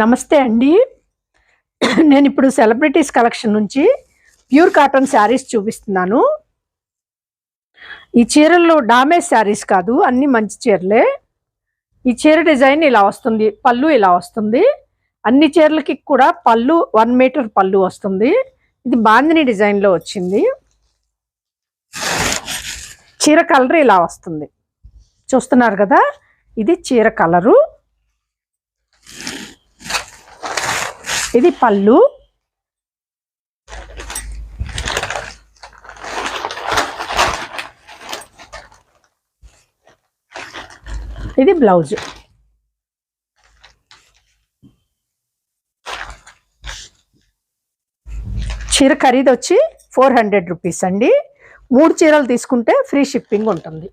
నమస్తే అండి. నేను ఇప్పుడు సెలబ్రిటీస్ కలెక్షన్ నుంచి ప్యూర్ కాటన్ శారీస్ చూపిస్తున్నాను. ఈ చీరల్లో డామేజ్ శారీస్ కాదు అన్ని మంచి చీరలే. ఈ చీర డిజైన్ ఇలా వస్తుంది పళ్ళు ఇలా వస్తుంది. అన్ని చీరలకి కూడా పళ్ళు వన్ మీటర్ పళ్ళు వస్తుంది. ఇది బాందిని డిజైన్లో వచ్చింది. చీర కలర్ ఇలా వస్తుంది. చూస్తున్నారు కదా ఇది చీర కలరు. ఇది పళ్ళు. ఇది బ్లౌజ్. చీర ఖరీదు వచ్చి ఫోర్ హండ్రెడ్ రూపీస్ అండి. మూడు చీరలు తీసుకుంటే ఫ్రీ షిప్పింగ్ ఉంటుంది.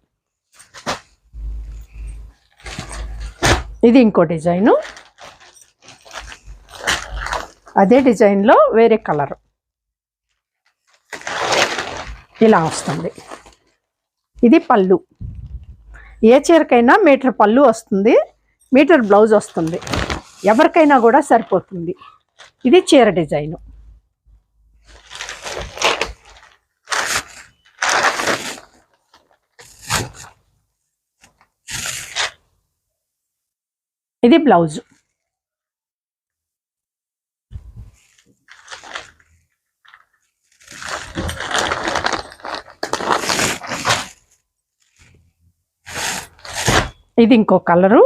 ఇది ఇంకో డిజైను. అదే డిజైన్లో వేరే కలర్. ఇలా వస్తుంది. ఇది పళ్ళు. ఏ చీరకైనా మీటర్ పళ్ళు వస్తుంది మీటర్ బ్లౌజ్ వస్తుంది. ఎవరికైనా కూడా సరిపోతుంది. ఇది చీర డిజైను. ఇది బ్లౌజు. ఇది ఇంకో కలరు.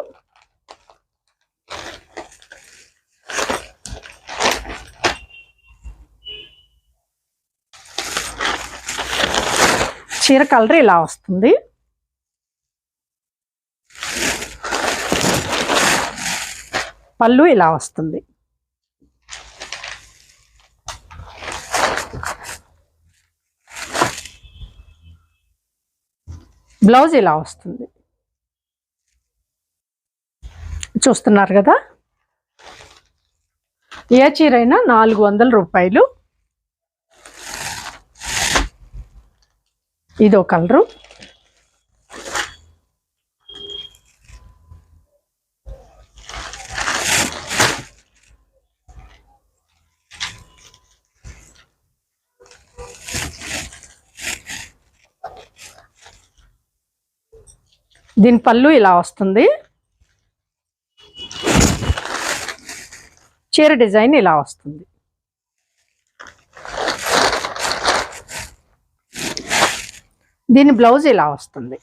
చీర కలర్ ఇలా వస్తుంది. పళ్ళు ఇలా వస్తుంది. బ్లౌజ్ ఇలా వస్తుంది. చూస్తున్నారు కదా? ఏ చీర అయినా నాలుగు వందల రూపాయలు. ఇదో కలరు. దీని పళ్ళు ఇలా వస్తుంది. చీర డిజైన్ ఇలా వస్తుంది. దీని బ్లౌజ్ ఇలా వస్తుంది.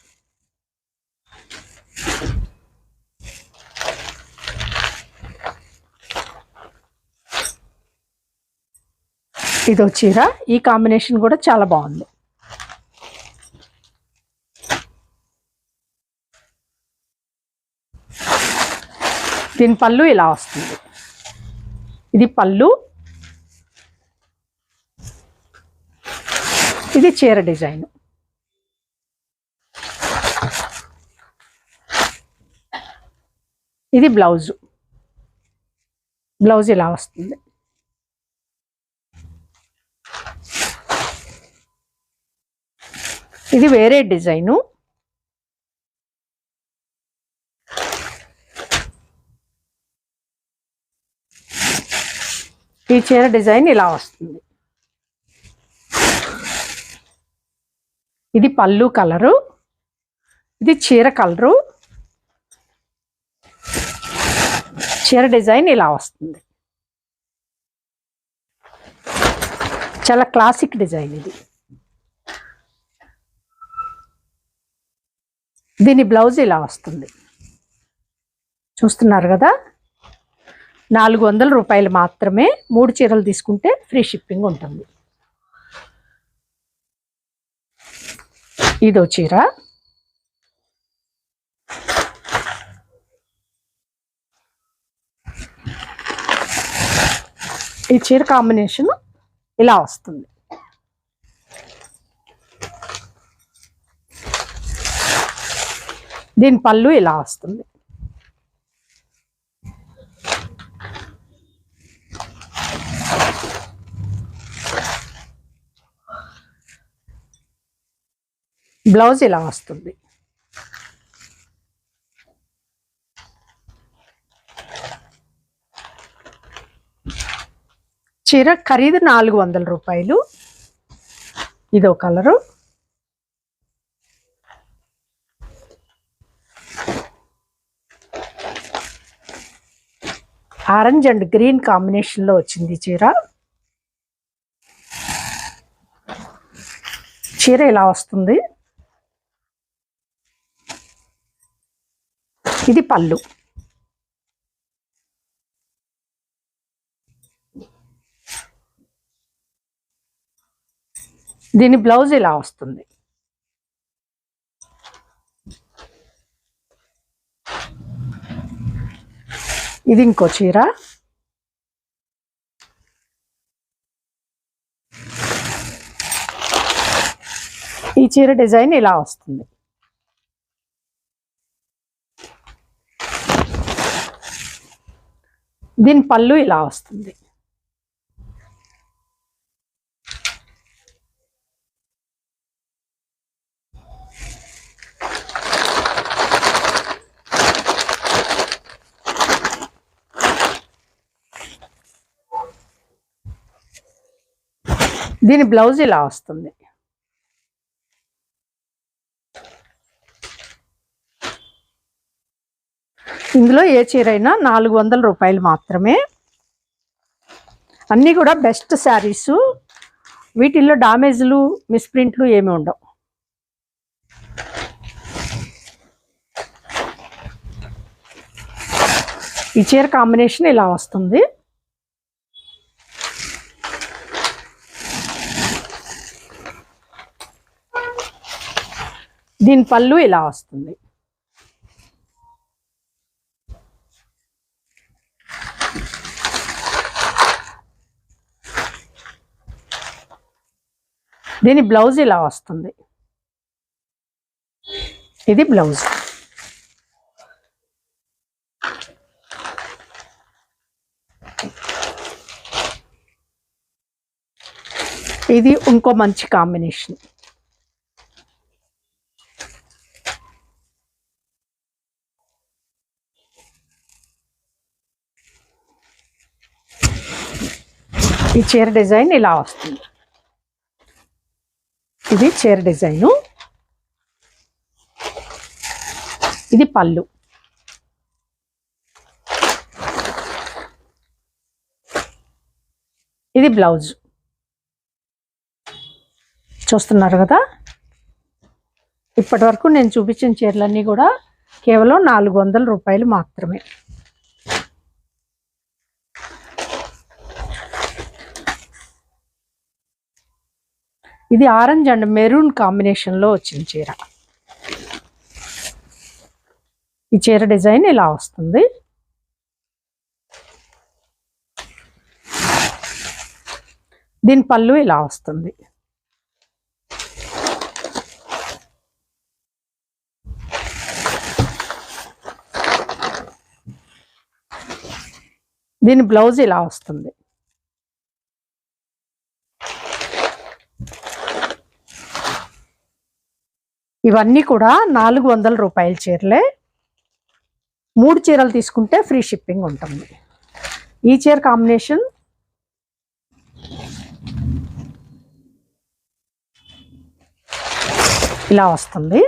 ఇదో చీర. ఈ కాంబినేషన్ కూడా చాలా బాగుంది. దీని పళ్ళు ఇలా వస్తుంది. ఇది పళ్ళు. ఇది చీర డిజైన్. ఇది బ్లౌజ్. బ్లౌజ్ ఇలా వస్తుంది. ఇది వేరే డిజైను. ఈ చీర డిజైన్ ఇలా వస్తుంది. ఇది పళ్ళు కలరు ఇది చీర కలరు. చీర డిజైన్ ఇలా వస్తుంది. చాలా క్లాసిక్ డిజైన్ ఇది. దీని బ్లౌజ్ ఇలా వస్తుంది. చూస్తున్నారు కదా? నాలుగు వందల రూపాయలు మాత్రమే మూడు చీరలు తీసుకుంటే ఫ్రీ షిప్పింగ్ ఉంటుంది. ఇదో చీర. ఈ చీర కాంబినేషన్ ఇలా వస్తుంది. దీని పళ్ళు ఇలా వస్తుంది. బ్లౌజ్ ఇలా వస్తుంది. చీర ఖరీదు నాలుగు వందల రూపాయలు. ఇదో కలరు. ఆరెంజ్ అండ్ గ్రీన్ కాంబినేషన్లో వచ్చింది చీర. చీర ఇలా వస్తుంది. ఇది పళ్ళు. దీని బ్లౌజ్ ఇలా వస్తుంది. ఇది ఇంకో చీర. ఈ చీర డిజైన్ ఇలా వస్తుంది. దీని పళ్ళు ఇలా వస్తుంది. దీని బ్లౌజ్ ఇలా వస్తుంది. ఇందులో ఏ చీర అయినా నాలుగు వందల రూపాయలు మాత్రమే. అన్నీ కూడా బెస్ట్ శారీస్. వీటిల్లో డామేజ్లు మిస్ప్రింట్లు ఏమి ఉండవు. ఈ చీర కాంబినేషన్ ఇలా వస్తుంది. దీని పళ్ళు ఇలా వస్తుంది. దీని బ్లౌజ్ ఇలా వస్తుంది. ఇది బ్లౌజ్. ఇది ఇంకో మంచి కాంబినేషన్. ఈ చీర డిజైన్ ఇలా వస్తుంది. ఇది చీర డిజైను. ఇది పళ్ళు. ఇది బ్లౌజ్. చూస్తున్నారు కదా? ఇప్పటి వరకు నేను చూపించిన చీరలన్నీ కూడా కేవలం నాలుగు వందల రూపాయలు మాత్రమే. ఇది ఆరెంజ్ అండ్ మెరూన్ కాంబినేషన్లో వచ్చిన చీర. ఈ చీర డిజైన్ ఇలా వస్తుంది. దీని పళ్ళు ఇలా వస్తుంది. దీని బ్లౌజ్ ఇలా వస్తుంది. ఇవన్నీ కూడా నాలుగు వందల రూపాయల చీరలే. మూడు చీరలు తీసుకుంటే ఫ్రీ షిప్పింగ్ ఉంటుంది. ఈ చీర కాంబినేషన్ ఇలా వస్తుంది.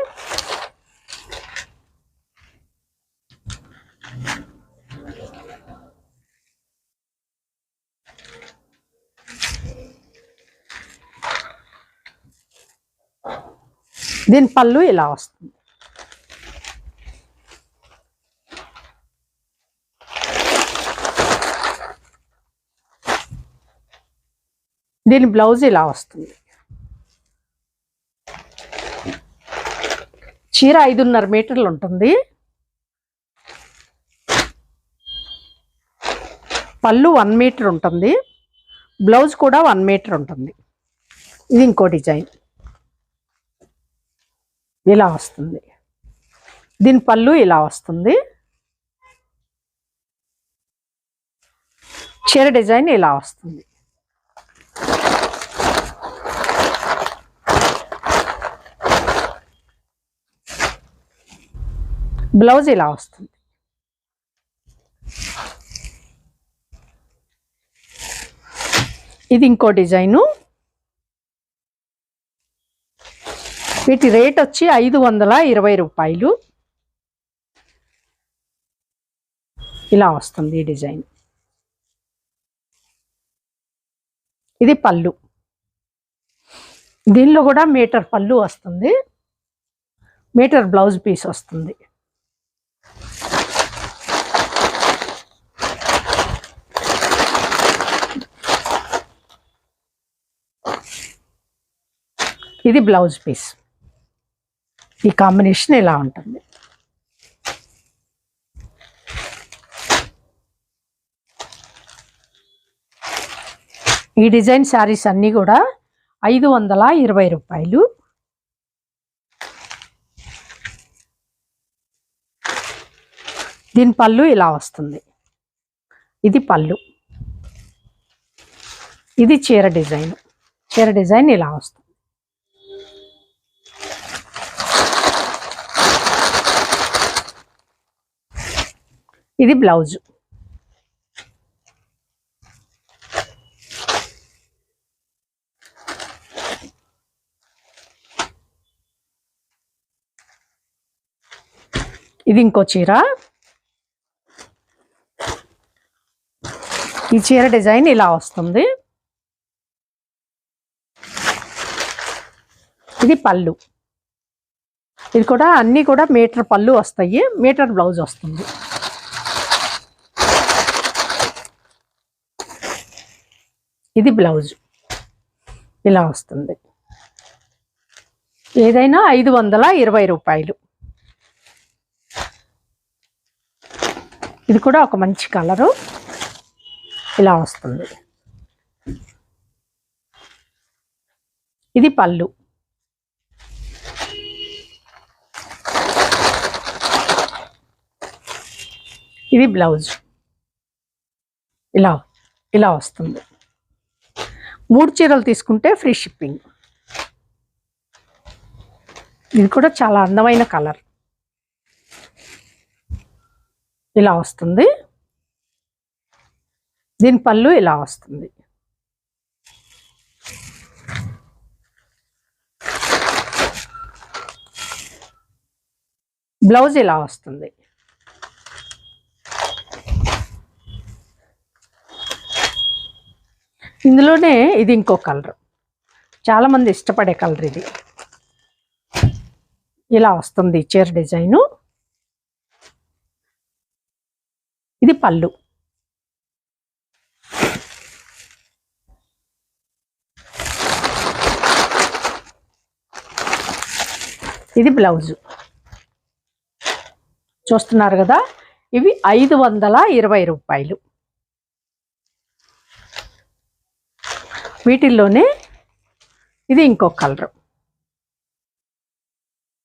దీని పళ్ళు ఇలా వస్తుంది. దీని బ్లౌజ్ ఇలా వస్తుంది. చీర ఐదున్నర మీటర్లు ఉంటుంది. పళ్ళు వన్ మీటర్ ఉంటుంది. బ్లౌజ్ కూడా వన్ మీటర్ ఉంటుంది. ఇది ఇంకో డిజైన్. ఇలా వస్తుంది. దీని పళ్ళు ఇలా వస్తుంది. చీర డిజైన్ ఇలా వస్తుంది. బ్లౌజ్ ఇలా వస్తుంది. ఇది ఇంకో డిజైను. వీటి రేట్ వచ్చి ఐదు వందల ఇరవై రూపాయలు. ఇలా వస్తుంది ఈ డిజైన్. ఇది పళ్ళు. దీనిలో కూడా మీటర్ పళ్ళు వస్తుంది. మీటర్ బ్లౌజ్ పీస్ వస్తుంది. ఇది బ్లౌజ్ పీస్. ఈ కాంబినేషన్ ఇలా ఉంటుంది. ఈ డిజైన్ శారీస్ అన్నీ కూడా ఐదు వందల ఇరవై రూపాయలు. దీని పళ్ళు ఇలా వస్తుంది. ఇది పళ్ళు. ఇది చీర డిజైన్. చీర డిజైన్ ఇలా వస్తుంది. ఇది బ్లౌజ్. ఇది ఇంకో చీర. ఈ చీర డిజైన్ ఇలా వస్తుంది. ఇది పళ్ళు. ఇది కూడా అన్నీ కూడా మీటర్ పళ్ళు వస్తాయి. మీటర్ బ్లౌజ్ వస్తుంది. ఇది బ్లౌజ్. ఇలా వస్తుంది. ఏదైనా ఐదు వందల ఇరవై రూపాయలు. ఇది కూడా ఒక మంచి కలరు. ఇలా వస్తుంది. ఇది పళ్ళు. ఇది బ్లౌజ్. ఇలా ఇలా వస్తుంది. మూడు చీరలు తీసుకుంటే ఫ్రీ షిప్పింగ్. ఇది కూడా చాలా అందమైన కలర్. ఇలా వస్తుంది. దీని పళ్ళు ఇలా వస్తుంది. బ్లౌజ్ ఇలా వస్తుంది. ఇందులోనే ఇది ఇంకో కలర్. చాలామంది ఇష్టపడే కలర్ ఇది. ఇలా వస్తుంది చీర డిజైను. ఇది పళ్ళు. ఇది బ్లౌజు. చూస్తున్నారు కదా ఇవి ఐదు వందల ఇరవై రూపాయలు. వీటిల్లోనే ఇది ఇంకో కలర్.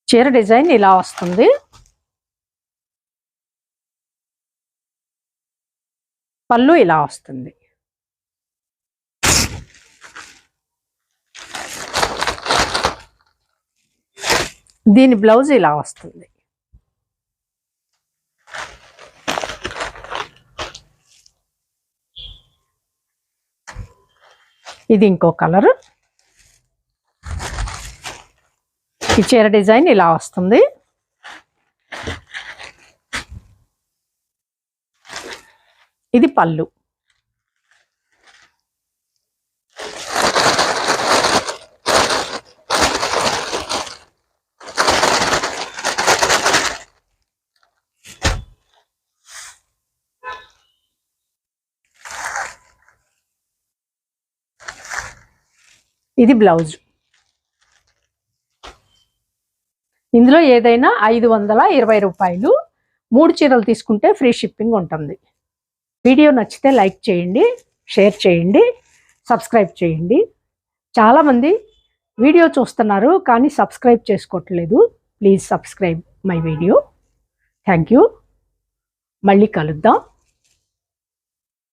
చీర డిజైన్ ఇలా వస్తుంది. పళ్ళు ఇలా వస్తుంది. దీని బ్లౌజ్ ఇలా వస్తుంది. ఇది ఇంకో కలర్. ఈ చీర డిజైన్ ఇలా వస్తుంది. ఇది పళ్ళు. ఇది బ్లౌజ్. ఇందులో ఏదైనా ఐదు వందల ఇరవై రూపాయలు మూడు చీరలు తీసుకుంటే ఫ్రీ షిప్పింగ్ ఉంటుంది. వీడియో నచ్చితే లైక్ చేయండి షేర్ చేయండి సబ్స్క్రైబ్ చేయండి. చాలామంది వీడియో చూస్తున్నారు కానీ సబ్స్క్రైబ్ చేసుకోవట్లేదు. Please subscribe my video. Thank you. మళ్ళీ కలుద్దాం.